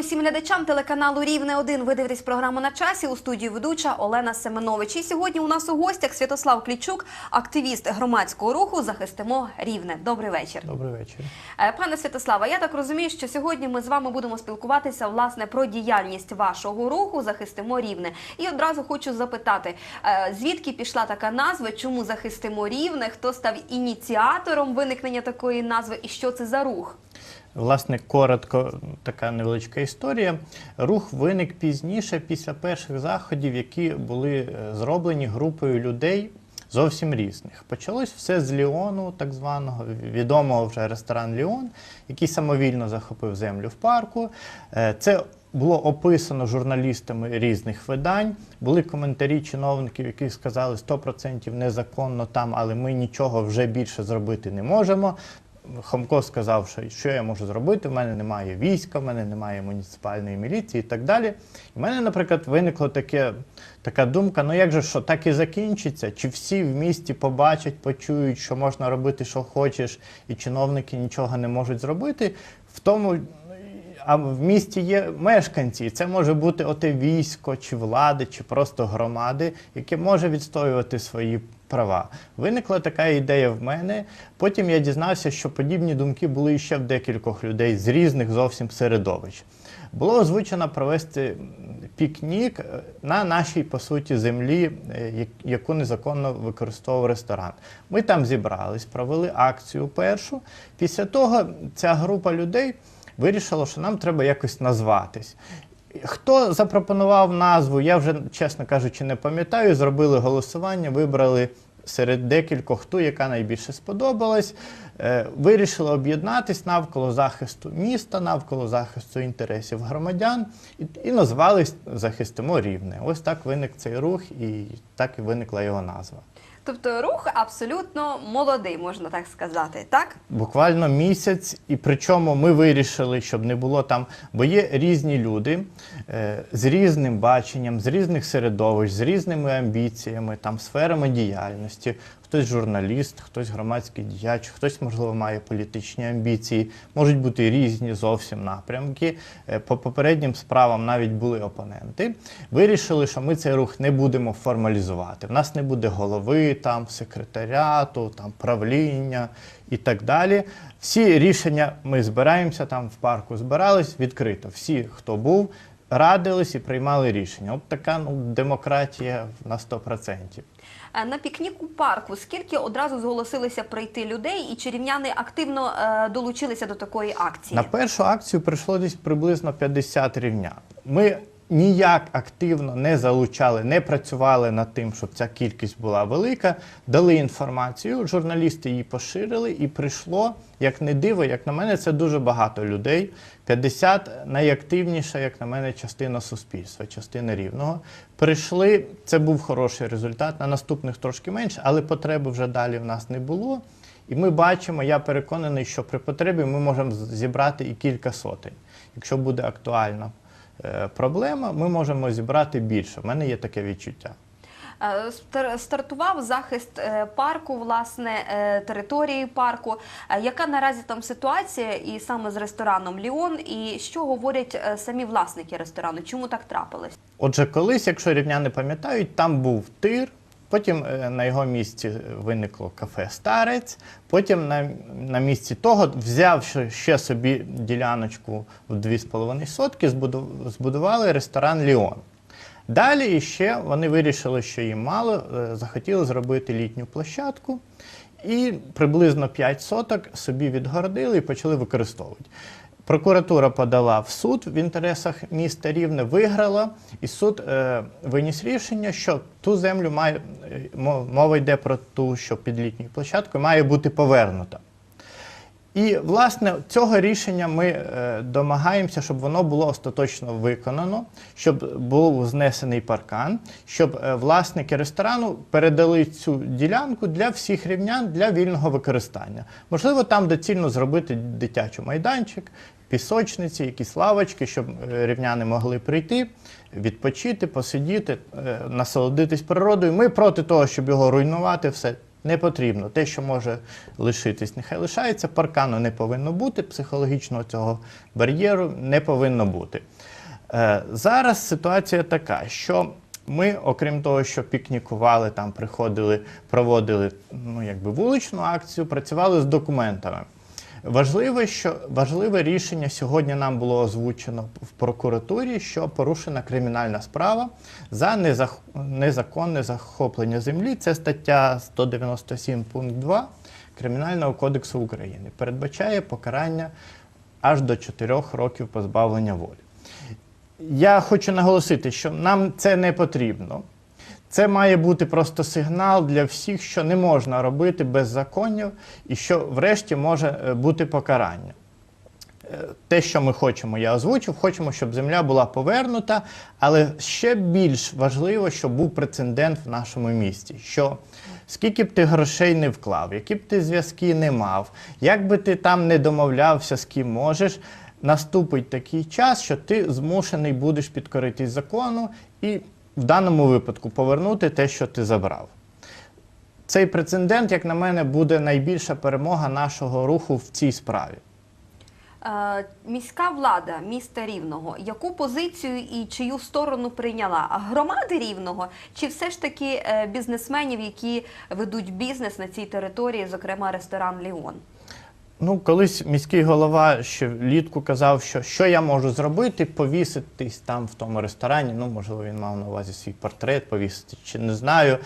усім глядачам телеканалу Рівне 1 Ви дивитесь програму на часі у студії ведуча Олена Семенович. І сьогодні у нас у гостях Святослав Клічук, активіст громадського руху Захистимо Рівне. Добрий вечір. Добрий вечір. Е, Пане Святославе, я так розумію, що сьогодні ми з вами будемо спілкуватися власне про діяльність вашого руху Захистимо Рівне. І одразу хочу запитати, е, звідки пішла така назва, чому захистимо рівне, хто став ініціатором виникнення такої назви і що це за рух? Власне, коротко, така невеличка історія. Рух виник пізніше, після перших заходів, які були е, зроблені групою людей зовсім різних. Почалось все з Ліону, так званого відомого вже ресторан Ліон, який самовільно захопив землю в парку. Е, Це було описано журналістами різних видань. Були коментарі чиновників, які сказали 100% незаконно там, але ми нічого вже більше зробити не можемо. Хомко сказав, що що я можу зробити, в мене немає війська, в мене немає муніципальної міліції і так далі. І в мене, наприклад, виникла таке, така думка: ну як же що, так і закінчиться? Чи всі в місті побачать, почують, що можна робити, що хочеш, і чиновники нічого не можуть зробити? В тому, а в місті є мешканці, і це може бути оте військо, чи влади, чи просто громади, яке може відстоювати свої права. Виникла така ідея в мене. Потім я дізнався, що подібні думки були ще в декількох людей з різних зовсім середовищ. Було озвучено провести пікнік е, на нашій, по суті, землі, е, яку незаконно використовував ресторан. Ми там зібрались, провели акцію першу. Після того ця група людей вирішила, що нам треба якось назватись. Хто запропонував назву, я вже, чесно кажучи, не пам'ятаю. Зробили голосування, вибрали серед декількох ту, яка найбільше сподобалась. Е, Вирішили об'єднатись навколо захисту міста, навколо захисту інтересів громадян і, і назвались Захистимо Рівне. Ось так виник цей рух, і так і виникла його назва. Тобто рух абсолютно молодий, можна так сказати, так? Буквально місяць, і причому ми вирішили, щоб не було там, бо є різні люди е, з різним баченням, з різних середовищ, з різними амбіціями, там сферами діяльності. Хтось журналіст, хтось громадський діяч, хтось, можливо, має політичні амбіції. Можуть бути різні зовсім напрямки. Е, По попереднім справам навіть були опоненти. Вирішили, що ми цей рух не будемо формалізувати. В нас не буде голови, там секретаріату, там правління і так далі. Всі рішення ми збираємося там в парку, збирались відкрито. Всі, хто був, радились і приймали рішення. От така ну, демократія на 100%. Е, На пікнік у парку скільки одразу зголосилися прийти людей, і чирівняни активно е, долучилися до такої акції? На першу акцію прийшло десь приблизно 50 рівнян. Ми ніяк активно не залучали, не працювали над тим, щоб ця кількість була велика. Дали інформацію, журналісти її поширили, і прийшло, як не диво, як на мене, це дуже багато людей. 50 найактивніша, як на мене, частина суспільства, частина рівного. Прийшли, це був хороший результат. На наступних трошки менше, але потреби вже далі в нас не було. І ми бачимо, я переконаний, що при потребі ми можемо зібрати і кілька сотень. Якщо буде актуальна е, проблема, ми можемо зібрати більше. У мене є таке відчуття. Е, Стартував захист е, парку, власне, е, території парку. Е, Яка наразі там ситуація і саме з рестораном Ліон? І що говорять е, самі власники ресторану? Чому так трапилось? Отже, колись, якщо рівняни пам'ятають, там був тир. Потім е, на його місці виникло кафе Старець. Потім на, на місці того, взявши ще собі діляночку в 2,5 сотки, збудували ресторан Ліон. Далі ще вони вирішили, що їм мало, е, захотіли зробити літню площадку. І приблизно 5 соток собі відгородили і почали використовувати. Прокуратура подала в суд в інтересах міста Рівне, виграла, і суд е, виніс рішення, що ту землю має мо- мова йде про ту, що під літньою площадкою має бути повернута. І, власне, цього рішення ми е, домагаємося, щоб воно було остаточно виконано, щоб був знесений паркан, щоб е, власники ресторану передали цю ділянку для всіх рівнян для вільного використання. Можливо, там доцільно зробити дитячий майданчик, пісочниці, якісь лавочки, щоб е, рівняни могли прийти, відпочити, посидіти, насолодитись природою. Ми проти того, щоб його руйнувати, все Не потрібно. Те, що може лишитись, нехай лишається. Паркану не повинно бути, психологічного цього бар'єру не повинно бути. Е, зараз ситуація така, що ми, окрім того, що пікнікували, там приходили, проводили ну, якби вуличну акцію, працювали з документами. Важливе, що важливе рішення сьогодні нам було озвучено в прокуратурі, що порушена кримінальна справа за незах... незаконне захоплення землі. Це стаття 197 пункт 2 Кримінального кодексу України. Передбачає покарання аж до 4 років позбавлення волі. Я хочу наголосити, що нам це не потрібно. Це має бути просто сигнал для всіх, що не можна робити беззаконня і що врешті може е, бути покарання. Е, Те, що ми хочемо, я озвучив, хочемо, щоб земля була повернута, але ще більш важливо, щоб був прецедент в нашому місті. Що скільки б ти грошей не вклав, які б ти зв'язки не мав, як би ти там не домовлявся з ким можеш, наступить такий час, що ти змушений будеш підкоритись закону і в даному випадку повернути те, що ти забрав. Цей прецедент, як на мене, буде найбільша перемога нашого руху в цій справі. Е, Міська влада міста Рівного, яку позицію і чию сторону прийняла? Громади Рівного чи все ж таки е, бізнесменів, які ведуть бізнес на цій території, зокрема ресторан Ліон? Ну, колись міський голова ще влітку казав, що що я можу зробити, повіситись там в тому ресторані. Ну, можливо, він мав на увазі свій портрет, повісити, чи не знаю.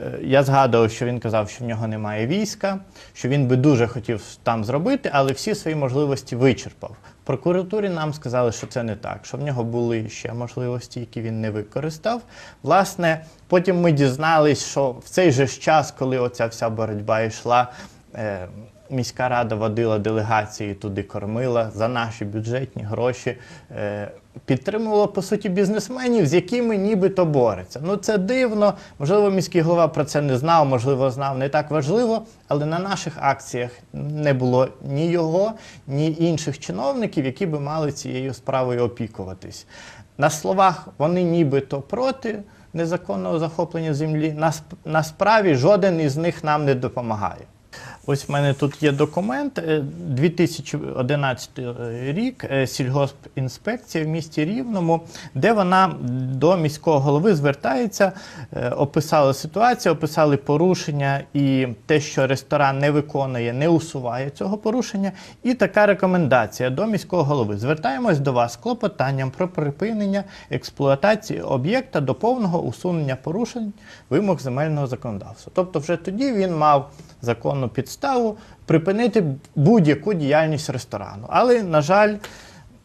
Е, Я згадував, що він казав, що в нього немає війська, що він би дуже хотів там зробити, але всі свої можливості вичерпав. В прокуратурі нам сказали, що це не так, що в нього були ще можливості, які він не використав. Власне, потім ми дізнались, що в цей же час, коли оця вся боротьба йшла. Міська рада водила делегації туди, кормила за наші бюджетні гроші, е, підтримувала по суті бізнесменів, з якими нібито бореться. Ну це дивно. Можливо, міський голова про це не знав, можливо, знав не так важливо, але на наших акціях не було ні його, ні інших чиновників, які би мали цією справою опікуватись. На словах вони нібито проти незаконного захоплення землі. На справі жоден із них нам не допомагає. Ось в мене тут є документ. е, 2011 рік е, сільгоспінспекція в місті Рівному, де вона до міського голови звертається, е, описали ситуацію, описали порушення і те, що ресторан не виконує, не усуває цього порушення. І така рекомендація до міського голови. Звертаємось до вас з клопотанням про припинення експлуатації об'єкта до повного усунення порушень вимог земельного законодавства. Тобто, вже тоді він мав законну підставу припинити будь-яку діяльність ресторану, але, на жаль,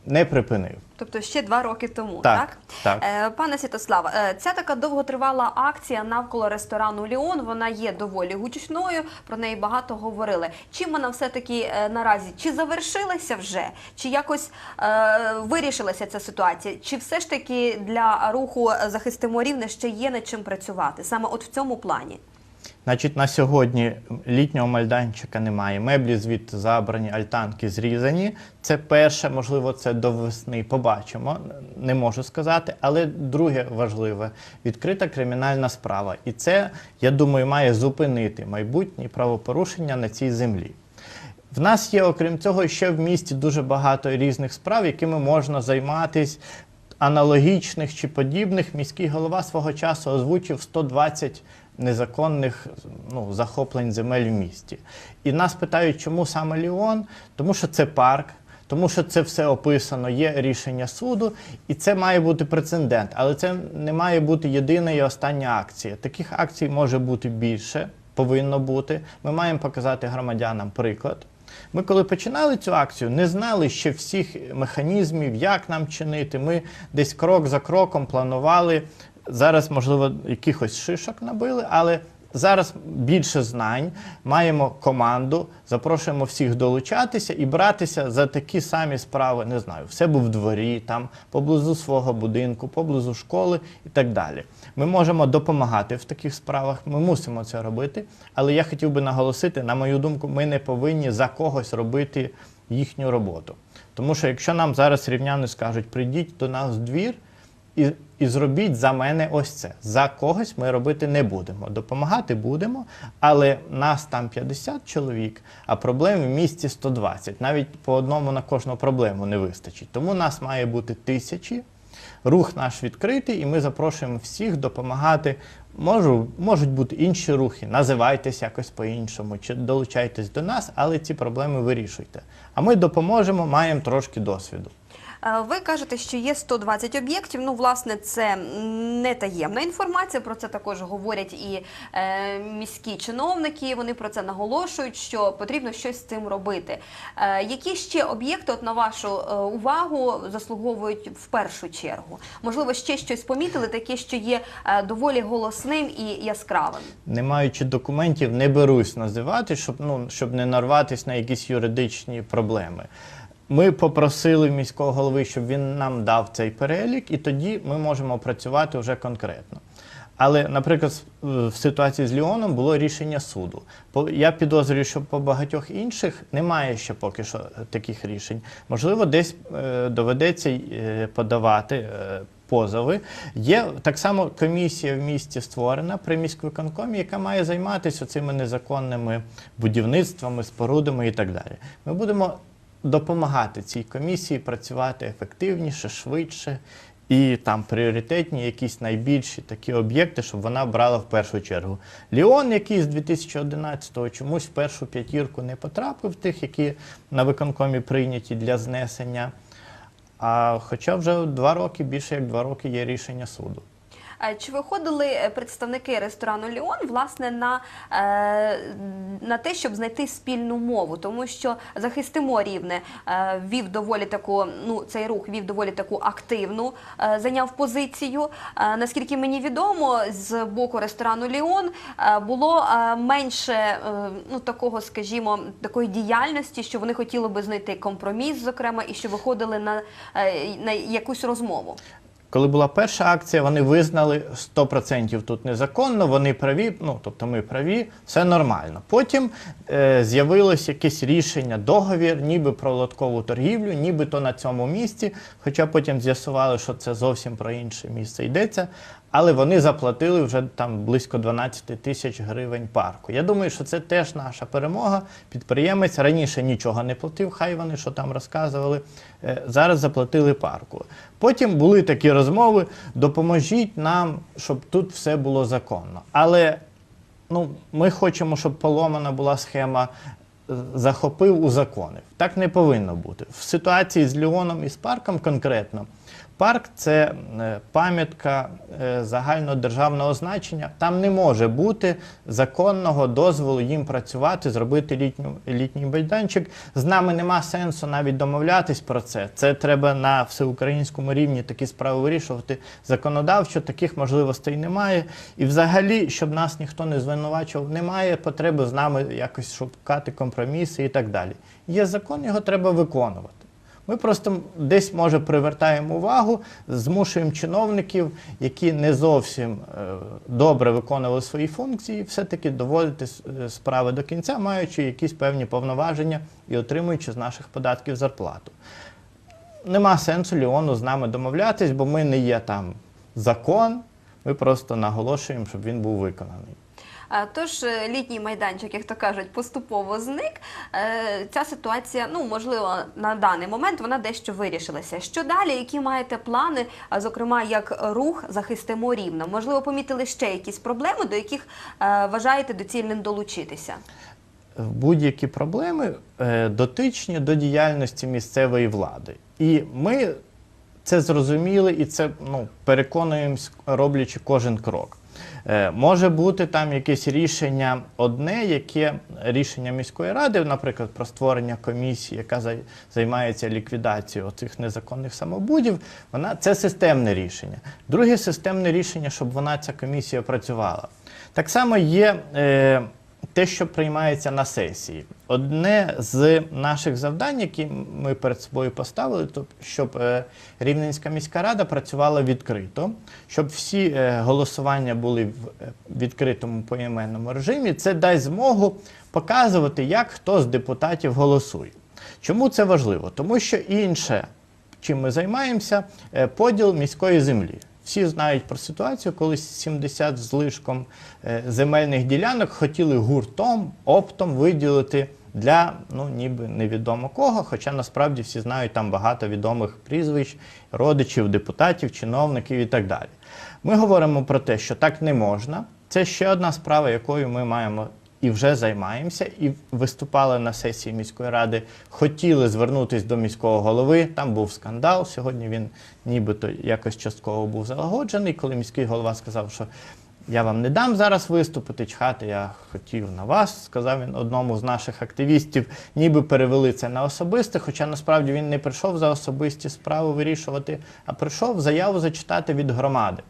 не припинив. Тобто ще два роки тому, Так, так? так. Е, Пане Святославе, е, ця така довготривала акція навколо ресторану Ліон. Вона є доволі гучною. Про неї багато говорили. Чим вона все-таки е, наразі чи завершилася вже, чи якось е, вирішилася ця ситуація? Чи все ж таки для руху захистимо рівне ще є над чим працювати? Саме от в цьому плані. Значить, на сьогодні літнього майданчика немає. Меблі звідти забрані, альтанки зрізані. Це перше, можливо, це до весни. Побачимо, не можу сказати. Але друге важливе відкрита кримінальна справа. І це, я думаю, має зупинити майбутні правопорушення на цій землі. В нас є, окрім цього, ще в місті дуже багато різних справ, якими можна займатись. Аналогічних чи подібних міський голова свого часу озвучив 120 незаконних ну, захоплень земель в місті. І нас питають, чому саме Ліон? Тому що це парк, тому що це все описано, є рішення суду, і це має бути прецедент. Але це не має бути єдина і остання акція. Таких акцій може бути більше, повинно бути. Ми маємо показати громадянам приклад. Ми, коли починали цю акцію, не знали ще всіх механізмів, як нам чинити. Ми десь крок за кроком планували. Зараз, можливо, якихось шишок набили, але зараз більше знань. Маємо команду, запрошуємо всіх долучатися і братися за такі самі справи. Не знаю, в себе в дворі, там поблизу свого будинку, поблизу школи і так далі. Ми можемо допомагати в таких справах. Ми мусимо це робити. Але я хотів би наголосити, на мою думку, ми не повинні за когось робити їхню роботу. Тому що якщо нам зараз рівняни скажуть, прийдіть до нас в двір, і, і зробіть за мене ось це. За когось ми робити не будемо. Допомагати будемо, але нас там 50 чоловік, а проблем в місті 120. Навіть по одному на кожну проблему не вистачить. Тому нас має бути тисячі. Рух наш відкритий, і ми запрошуємо всіх допомагати. Можу, можуть бути інші рухи, називайтесь якось по-іншому, чи долучайтесь до нас, але ці проблеми вирішуйте. А ми допоможемо, маємо трошки досвіду. Е, Ви кажете, що є 120 об'єктів. Ну, власне, це не таємна інформація. Про це також говорять і е, міські чиновники. Вони про це наголошують, що потрібно щось з цим робити. Е, які ще об'єкти, от на вашу е, увагу, заслуговують в першу чергу? Можливо, ще щось помітили, таке, що є е, доволі голосним і яскравим. Не маючи документів, не берусь називати, щоб, ну, щоб не нарватися на якісь юридичні проблеми. Ми попросили міського голови, щоб він нам дав цей перелік, і тоді ми можемо працювати вже конкретно. Але, наприклад, в ситуації з Ліоном було рішення суду. Я підозрюю, що по багатьох інших немає ще поки що е, таких рішень. Можливо, десь е, доведеться е, подавати позови. Є так само комісія в місті створена при міськвиконкомі, яка має займатися цими незаконними будівництвами, спорудами і так далі. Ми будемо допомагати цій комісії працювати ефективніше, швидше. І там пріоритетні якісь найбільші такі об'єкти, щоб вона брала в першу чергу. Ліон, який з 2011-го чомусь в першу п'ятірку не потрапив, тих, які на виконкомі прийняті для знесення. А хоча вже два роки, більше як два роки є рішення суду. Е, Чи виходили е, представники ресторану Ліон власне на, е, на те, щоб знайти спільну мову, тому що захистимо рівне вів доволі таку, ну цей рух вів доволі таку активну, зайняв позицію. Наскільки мені відомо, з боку ресторану Ліон було менше ну такого, скажімо, такої діяльності, що вони хотіли би знайти компроміс, зокрема, і що виходили на, на якусь розмову. Коли була перша акція, вони визнали 100% тут незаконно, вони праві, ну тобто ми праві, все нормально. Потім е, з'явилось якесь рішення, договір, ніби про лоткову торгівлю, нібито на цьому місці. Хоча потім з'ясували, що це зовсім про інше місце йдеться. Але вони заплатили вже там близько 12 тисяч гривень парку. Я думаю, що це теж наша перемога. Підприємець раніше нічого не платив, хай вони що там розказували. Е, Зараз заплатили парку. Потім були такі розмови: допоможіть нам, щоб тут все було законно. Але ну, ми хочемо, щоб поломана була схема. е, Захопив узаконив. Так не повинно бути. В ситуації з Ліоном і з парком конкретно. Парк це е, пам'ятка е, загальнодержавного значення. Там не може бути законного дозволу їм працювати, зробити літню, літній майданчик. З нами нема сенсу навіть домовлятись про це. Це треба на всеукраїнському рівні такі справи вирішувати. Законодавчо таких можливостей немає. І взагалі, щоб нас ніхто не звинувачував, немає потреби з нами якось шукати компроміси і так далі. Є закон, його треба виконувати. Ми просто десь може привертаємо увагу, змушуємо чиновників, які не зовсім е, добре виконували свої функції, все-таки доводити е, справи до кінця, маючи якісь певні повноваження і отримуючи з наших податків зарплату. Нема сенсу Ліону з нами домовлятись, бо ми не є там закон. Ми просто наголошуємо, щоб він був виконаний. Е, Тож е, літній майданчик, як то кажуть, поступово зник. Е, Ця ситуація, ну можливо, на даний момент вона дещо вирішилася. Що далі? Які маєте плани? Зокрема, як рух захистимо рівно? Можливо, помітили ще якісь проблеми, до яких вважаєте доцільним долучитися? будь-які проблеми дотичні до діяльності місцевої влади. І ми це зрозуміли і це ну, переконуємось, роблячи кожен крок. Е, може бути там якесь рішення одне, яке рішення міської ради, наприклад, про створення комісії, яка займається ліквідацією цих незаконних самобудів, вона це системне рішення. Друге системне рішення, щоб вона ця комісія працювала. Так само є. Е, те, що приймається на сесії. Одне з наших завдань, які ми перед собою поставили, то щоб е, Рівненська міська рада працювала відкрито, щоб всі е, голосування були в е, відкритому поіменному режимі. Це дасть змогу показувати, як хто з депутатів голосує. Чому це важливо? Тому що інше чим ми займаємося, поділ міської землі. Всі знають про ситуацію, коли 70 з лишком е, земельних ділянок хотіли гуртом, оптом виділити для ну ніби невідомо кого. Хоча насправді всі знають там багато відомих прізвищ, родичів, депутатів, чиновників і так далі. Ми говоримо про те, що так не можна. Це ще одна справа, якою ми маємо і вже займаємося, і виступали на сесії міської ради, хотіли звернутися до міського голови. Там був скандал. Сьогодні він нібито якось частково був залагоджений, коли міський голова сказав, що я вам не дам зараз виступити, чхати я хотів на вас, сказав він одному з наших активістів, ніби перевели це на особисте, хоча насправді він не прийшов за особисті справи вирішувати, а прийшов заяву зачитати від громади.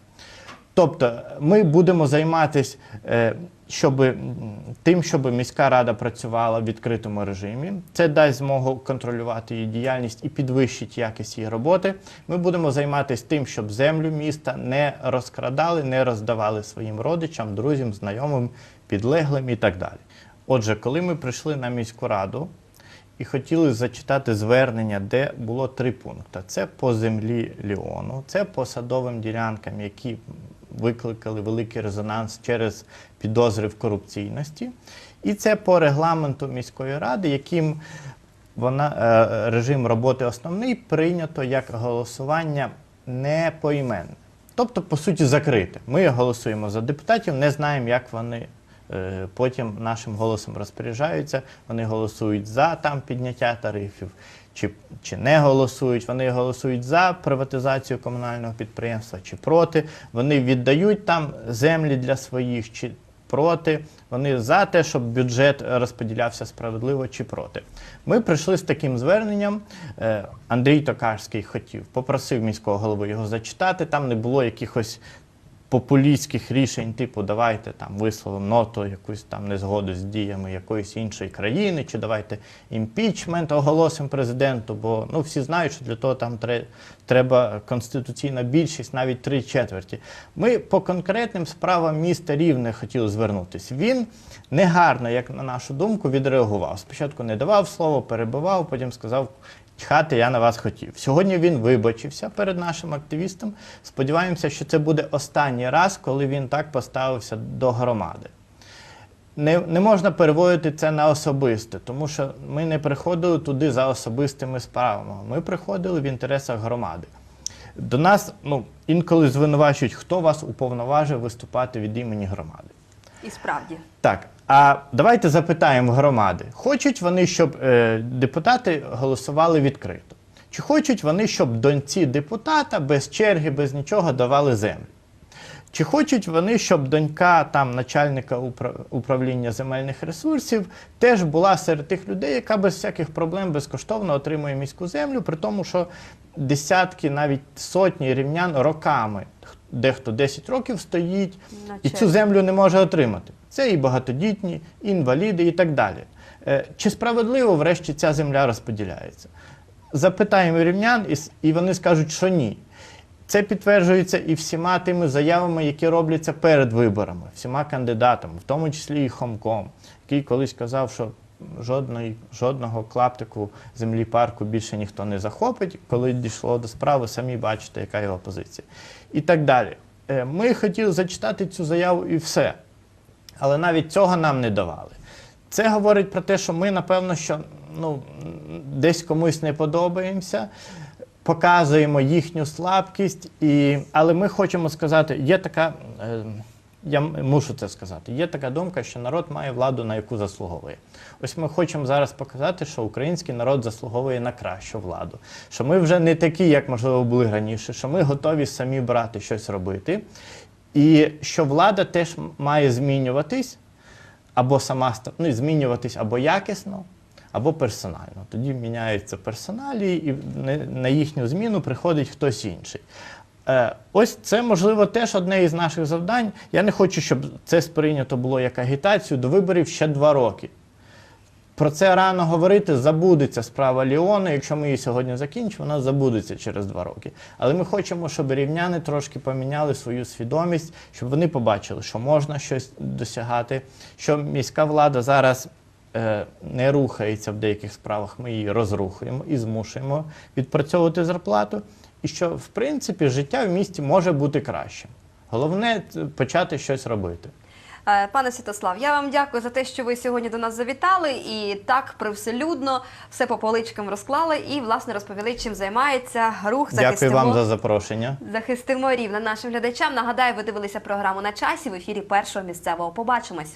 Тобто ми будемо займатися е, щоб, тим, щоб міська рада працювала в відкритому режимі. Це дасть змогу контролювати її діяльність і підвищить якість її роботи. Ми будемо займатися тим, щоб землю міста не розкрадали, не роздавали своїм родичам, друзям, знайомим, підлеглим і так далі. Отже, коли ми прийшли на міську раду, і хотіли зачитати звернення, де було три пункти: це по землі Ліону, це по садовим ділянкам, які викликали великий резонанс через підозри в корупційності, і це по регламенту міської ради, яким вона е, режим роботи основний прийнято як голосування не поіменне. Тобто, по суті, закрите. Ми голосуємо за депутатів, не знаємо, як вони е, потім нашим голосом розпоряджаються. Вони голосують за там підняття тарифів, чи, чи не голосують. Вони голосують за приватизацію комунального підприємства чи проти. Вони віддають там землі для своїх чи проти. Вони за те, щоб бюджет розподілявся справедливо чи проти. Ми прийшли з таким зверненням. Е, Андрій Токарський хотів, попросив міського голови його зачитати. Там не було якихось популістських рішень, типу давайте там висловимо ноту, якусь там незгоду з діями якоїсь іншої країни, чи давайте імпічмент оголосимо президенту, бо ну всі знають, що для того там треба конституційна більшість, навіть три четверті. Ми по конкретним справам міста Рівне хотіли звернутися. Він негарно, як на нашу думку, відреагував. Спочатку не давав слово, перебивав, потім сказав. Чхати я на вас хотів. Сьогодні він вибачився перед нашим активістом. Сподіваємося, що це буде останній раз, коли він так поставився до громади. Не, не можна переводити це на особисте, тому що ми не приходили туди за особистими справами. Ми приходили в інтересах громади. До нас ну, інколи звинувачують, хто вас уповноважив виступати від імені громади. І справді. Так, а давайте запитаємо громади, хочуть вони, щоб е, депутати голосували відкрито? Чи хочуть вони, щоб доньці депутата без черги, без нічого давали землю? Чи хочуть вони, щоб донька там начальника управління земельних ресурсів теж була серед тих людей, яка без всяких проблем безкоштовно отримує міську землю, при тому, що десятки, навіть сотні рівнян роками, дехто 10 років стоїть і цю землю не може отримати. Це і багатодітні, і інваліди, і так далі. Е, Чи справедливо врешті ця земля розподіляється? Запитаємо рівнян, і вони скажуть, що ні. Це підтверджується і всіма тими заявами, які робляться перед виборами, всіма кандидатами, в тому числі і Хомком, який колись казав, що жодної, жодного клаптику землі парку більше ніхто не захопить. Коли дійшло до справи, самі бачите, яка його позиція. І так далі. Е, Ми хотіли зачитати цю заяву і все. Але навіть цього нам не давали. Це говорить про те, що ми, напевно, що ну, десь комусь не подобаємося, показуємо їхню слабкість, і... але ми хочемо сказати, є така, е, я мушу це сказати, є така думка, що народ має владу, на яку заслуговує. Ось ми хочемо зараз показати, що український народ заслуговує на кращу владу, що ми вже не такі, як можливо були раніше, що ми готові самі брати щось робити, і що влада теж має змінюватись або сама ну, змінюватись або якісно, або персонально. Тоді міняються персоналі, і на- їхню зміну приходить хтось інший. Е, ось це, можливо, теж одне із наших завдань. Я не хочу, щоб це сприйнято було як агітацію до виборів ще два роки. Про це рано говорити, забудеться справа Ліону. Якщо ми її сьогодні закінчимо, вона забудеться через два роки. Але ми хочемо, щоб рівняни трошки поміняли свою свідомість, щоб вони побачили, що можна щось досягати, що міська влада зараз е, не рухається в деяких справах, ми її розрухуємо і змушуємо відпрацьовувати зарплату. І що, в принципі, життя в місті може бути кращим. Головне почати щось робити. Е, Пане Святослав, я вам дякую за те, що ви сьогодні до нас завітали і так привселюдно все по поличкам розклали і власне розповіли, чим займається рух Дякую захистимо. вам за запрошення. Захистимо рівне нашим глядачам. Нагадаю, ви дивилися програму на часі в ефірі першого місцевого. Побачимось.